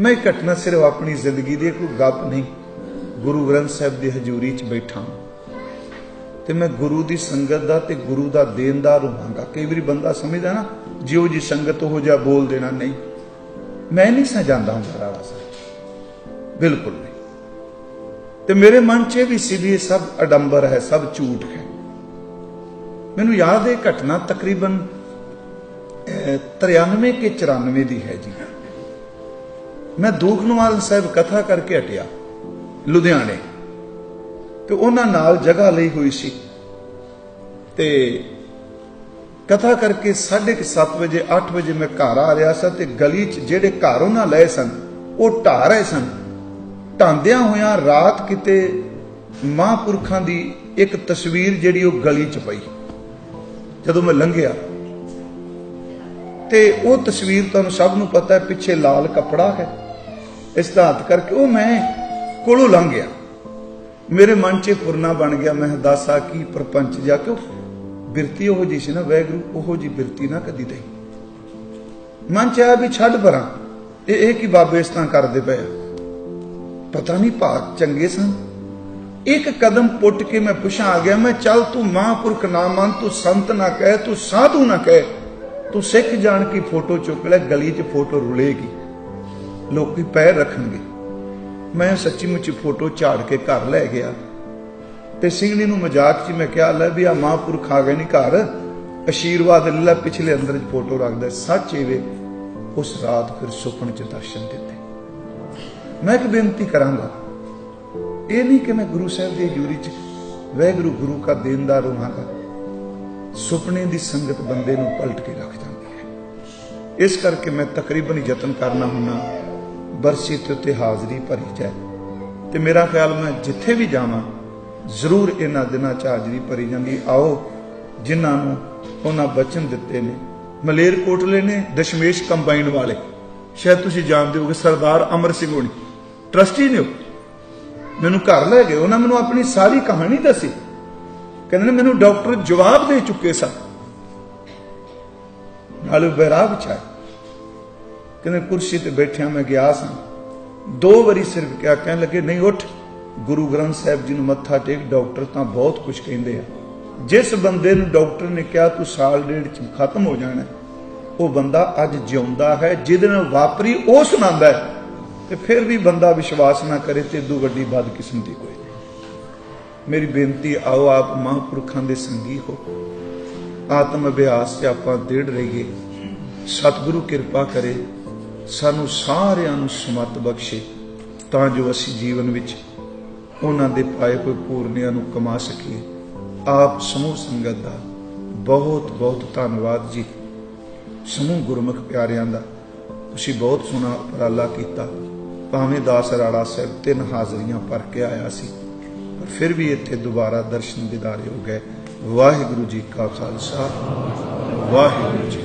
ਮੈਂ ਇਹ ਘਟਨਾ ਸਿਰਫ ਆਪਣੀ ਜ਼ਿੰਦਗੀ ਦੀ ਕੋਈ ਗੱਪ ਨਹੀਂ ਗੁਰੂ ਗ੍ਰੰਥ ਸਾਹਿਬ ਦੀ ਹਜ਼ੂਰੀ 'ਚ ਬੈਠਾ ਤੇ ਮੈਂ ਗੁਰੂ ਦੀ ਸੰਗਤ ਦਾ ਤੇ ਗੁਰੂ ਦਾ ਦੇਣਦਾਰ ਹੋਵਾਂਗਾ ਕਈ ਵਾਰੀ ਬੰਦਾ ਸਮਝਦਾ ਨਾ ਜਿਉ ਜੀ ਸੰਗਤ ਉਹ ਜਿਹਾ ਬੋਲ ਦੇਣਾ ਨਹੀਂ। ਮੈਂ ਨਹੀਂ ਸਾਂ ਜਾਂਦਾ ਹੁੰਦਾ ਰਾੜਾ ਸਾਹਿਬ ਬਿਲਕੁਲ ਨਹੀਂ। ਤੇ ਮੇਰੇ ਮਨ 'ਚ ਇਹ ਵੀ ਸੀ ਵੀ ਸਭ ਅਡੰਬਰ ਹੈ ਸਭ ਝੂਠ ਹੈ। ਮੈਨੂੰ ਯਾਦ ਹੈ ਇਹ ਘਟਨਾ ਤਕਰੀਬਨ ਅਹ, 93 ਕੇ 94 ਦੀ ਹੈ ਜੀ। ਮੈਂ ਦੂਖਨਵਾਲ ਸਾਹਿਬ ਕਥਾ ਕਰਕੇ ਹਟਿਆ, ਲੁਧਿਆਣੇ। ਤੇ ਉਹਨਾਂ ਨਾਲ ਜਗ੍ਹਾ ਲਈ ਹੋਈ ਸੀ। ਤੇ ਕਥਾ ਕਰਕੇ 7:30 ਵਜੇ 8 ਵਜੇ ਮੈਂ ਘਰ ਆ ਰਿਹਾ ਸਾਂ ਤੇ ਗਲੀ 'ਚ ਜਿਹੜੇ ਘਰ ਉਹਨਾਂ ਲਏ ਸਨ, ਉਹ ਢਾਹ ਰਹੇ ਸਨ। ਢਾਂਦਿਆਂ ਹੋਇਆਂ ਰਾਤ ਕਿਤੇ ਮਹਾਂਪੁਰਖਾਂ ਦੀ ਇੱਕ ਤਸਵੀਰ ਜਿਹੜੀ ਉਹ ਗਲੀ 'ਚ ਪਈ। ਜਦੋਂ ਮੈਂ ਲੰਘਿਆ, ਤੇ ਉਹ ਤਸਵੀਰ ਤੁਹਾਨੂੰ ਸਭ ਨੂੰ ਪਤਾ ਹੈ, ਪਿੱਛੇ ਲਾਲ ਕੱਪੜਾ ਹੈ। ਇਸ ਦਾ ਕਰਕੇ ਉਹ ਮੈਂ ਕੋਲੋਂ ਲੰਘ ਗਿਆ। ਮੇਰੇ ਮਨ 'ਚ ਫੁਰਨਾ ਬਣ ਗਿਆ, ਮੈਂ ਦਾਸਾ ਕੀ ਪ੍ਰਪੰਚ ਜਾ ਕੇ ਬਿਰਤੀ ਉਹ ਜੀ ਸੀ ਨਾ, ਵੈਗਰੂ ਉਹ ਜੀ ਬਿਰਤੀ ਨਾ ਕਦੀ ਦੇ ਮਨ 'ਚ ਆਇਆ ਵੀ ਛੱਡ ਪਰਾਂ, ਇਹ ਇਹ ਕੀ ਬਾਬੇ ਇਸ ਤਰ੍ਹਾਂ ਕਰਦੇ ਪਏ ਪਤਾ ਨਹੀਂ ਭਾਗ ਚੰਗੇ ਸਨ। ਇੱਕ ਕਦਮ ਪੁੱਟ ਕੇ ਮੈਂ ਪੁੱਛਾਂ ਆ ਗਿਆ, ਮੈਂ ਚੱਲ ਤੂੰ ਮਹਾਂਪੁਰਖ ਨਾ ਮੰਨ, ਤੂੰ ਸੰਤ ਨਾ ਕਹਿ, ਤੂੰ ਸਾਧੂ ਨਾ ਕਹਿ, ਤੂੰ ਸਿੱਖ ਜਾਣ ਕੀ ਫੋਟੋ ਚੁੱਕ ਲੈ, ਗਲੀ 'ਚ ਫੋਟੋ ਰੁਲੇਗੀ। ਲੋਕੀ ਪੈਰ ਰੱਖਣਗੇ। ਮੈਂ ਸੱਚੀ ਮੁੱਚੀ ਫੋਟੋ ਝਾੜ ਕੇ ਘਰ ਲੈ ਗਿਆ ਤੇ ਸਿੰਘਣੀ ਨੂੰ ਮਜ਼ਾਕ 'ਚ ਮੈਂ ਕਿਹਾ, ਲੈ ਵੀ ਆ ਮਹਾਂਪੁਰਖ ਆ ਗਏ ਨਹੀਂ ਘਰ। ਅਸ਼ੀਰਵਾਦ ਲੈ ਪਿਛਲੇ ਅੰਦਰ 'ਚ ਫੋਟੋ ਰੱਖਦਾ। ਸੱਚ ਵੇ, ਉਸ ਰਾਤ ਫਿਰ ਸੁਪਨ 'ਚ ਦਰਸ਼ਨ ਦਿੱਤੇ। ਮੈਂ ਇੱਕ ਬੇਨਤੀ ਕਰਾਂਗਾ, ਇਹ ਨਹੀਂ ਕਿ ਮੈਂ ਗੁਰੂ ਸਾਹਿਬ ਦੀ ਹਜ਼ੂਰੀ 'ਚ ਵੈਗੁਰੂ ਗੁਰੂ ਕਾ ਦੇਣਦਾਰ ਹੋਵਾਂਗਾ ਸੁਪਨੇ ਦੀ ਸੰਗਤ ਬੰਦੇ ਨੂੰ ਪਲਟ ਕੇ ਰੱਖ ਜਾਂਦੀ ਹੈ। ਇਸ ਕਰਕੇ ਮੈਂ ਤਕਰੀਬਨ ਯਤਨ ਕਰਨਾ ਹੁੰਨਾ ਬਰਸੀ ਤੇ ਉੱਤੇ ਹਾਜ਼ਰੀ ਭਰੀ ਜਾਏ। ਤੇ ਮੇਰਾ ਖਿਆਲ ਮੈਂ ਜਿੱਥੇ ਵੀ ਜਾਵਾਂ, ਜ਼ਰੂਰ ਇਹਨਾਂ ਦਿਨਾਂ 'ਚ ਹਾਜ਼ਰੀ ਭਰੀ ਜਾਂਦੀ। ਆਓ, ਜਿਨ੍ਹਾਂ ਨੂੰ ਉਹਨਾਂ ਬਚਨ ਦਿੱਤੇ ਨੇ। ਮਲੇਰ ਕੋਟਲੇ ਨੇ, ਦਸ਼ਮੇਸ਼ ਕੰਬਾਈਨ ਵਾਲੇ। ਸ਼ਾਇਦ ਤੁਸੀਂ ਜਾਣਦੇ ਹੋਗੇ ਸਰਦਾਰ ਅਮਰ ਸਿੰਘ ਹੋਣੀ। ਟਰਸਟੀ ਨੇ ਮੈਨੂੰ ਘਰ ਲੈ ਗਏ। ਉਹਨਾਂ ਮੈਨੂੰ ਆਪਣੀ ਸਾਰੀ ਕਹਾਣੀ ਦੱਸੀ। ਕਹਿੰਦੇ ਨੇ, ਮੈਨੂੰ ਡਾਕਟਰ ਜਵਾਬ ਦੇ ਚੁੱਕੇ ਸਨ। ਨਾਲੇ ਬੈਰਾਗ ਚ ਆਏ। ਕਹਿੰਦੇ ਕੁਰਸੀ ਤੇ ਬੈਠਿਆ ਮੈਂ ਗਿਆ ਸਾਂ। ਦੋ ਵਾਰੀ ਸਿਰਫ ਕਿਹਾ ਕਹਿਣ ਲੱਗੇ, ਨਹੀਂ ਉੱਠ। ਗੁਰੂ ਗ੍ਰੰਥ ਸਾਹਿਬ ਜੀ ਨੂੰ ਮੱਥਾ ਟੇਕ, ਡਾਕਟਰ ਤਾਂ ਬਹੁਤ ਕੁਝ ਕਹਿੰਦੇ ਆ। ਜਿਸ ਬੰਦੇ ਨੂੰ ਡਾਕਟਰ ਨੇ ਕਿਹਾ, ਤੂੰ ਸਾਲ ਡੇਢ ਚ ਖਤਮ ਹੋ ਜਾਣਾ ਉਹ ਬੰਦਾ ਅੱਜ ਜਿਉਂਦਾ ਹੈ, ਜਿਹਦੇ ਨਾਲ ਵਾਪਰੀ ਉਹ ਸੁਣਾਉਂਦਾ ਹੈ। ਤੇ ਫਿਰ ਵੀ ਬੰਦਾ ਵਿਸ਼ਵਾਸ ਨਾ ਕਰੇ ਤੇ ਇਦੋਂ ਵੱਡੀ ਬਦਕਿਸਮਤੀ ਕੋਈ ਨਹੀਂ। ਮੇਰੀ ਬੇਨਤੀ ਆਓ ਆਪ ਮਹਾਂਪੁਰਖਾਂ ਦੇ ਸੰਗੀ ਹੋ। ਆਤਮ ਅਭਿਆਸ 'ਚ ਆਪਾਂ ਡੇਢ ਰਹੀਏ। ਸਤਿਗੁਰੂ ਕਿਰਪਾ ਕਰੇ। ਸਾਨੂੰ ਸਾਰਿਆਂ ਨੂੰ ਸਮਤ ਬਖਸ਼ੇ, ਤਾਂ ਜੋ ਅਸੀਂ ਜੀਵਨ ਵਿੱਚ ਉਹਨਾਂ ਦੇ ਪਾਏ ਹੋਏ ਪੂਰਨਿਆਂ ਨੂੰ ਕਮਾ ਸਕੀਏ। ਆਪ ਸਮੂਹ ਸੰਗਤ ਦਾ ਬਹੁਤ ਬਹੁਤ ਧੰਨਵਾਦ ਜੀ। ਸਮੂਹ ਗੁਰਮੁਖ ਪਿਆਰਿਆਂ ਦਾ, ਤੁਸੀਂ ਬਹੁਤ ਸੋਹਣਾ ਉਪਰਾਲਾ ਕੀਤਾ। ਭਾਵੇਂ ਦਾਸ ਰਾੜਾ ਸਾਹਿਬ ਤਿੰਨ ਹਾਜ਼ਰੀਆਂ ਭਰ ਕੇ ਆਇਆ ਸੀ, ਪਰ ਫਿਰ ਵੀ ਇੱਥੇ ਦੁਬਾਰਾ ਦਰਸ਼ਨ ਦਿਦਾਰੇ ਹੋ ਗਏ। ਵਾਹਿਗੁਰੂ ਜੀ ਕਾ ਖਾਲਸਾ, ਵਾਹਿਗੁਰੂ ਜੀ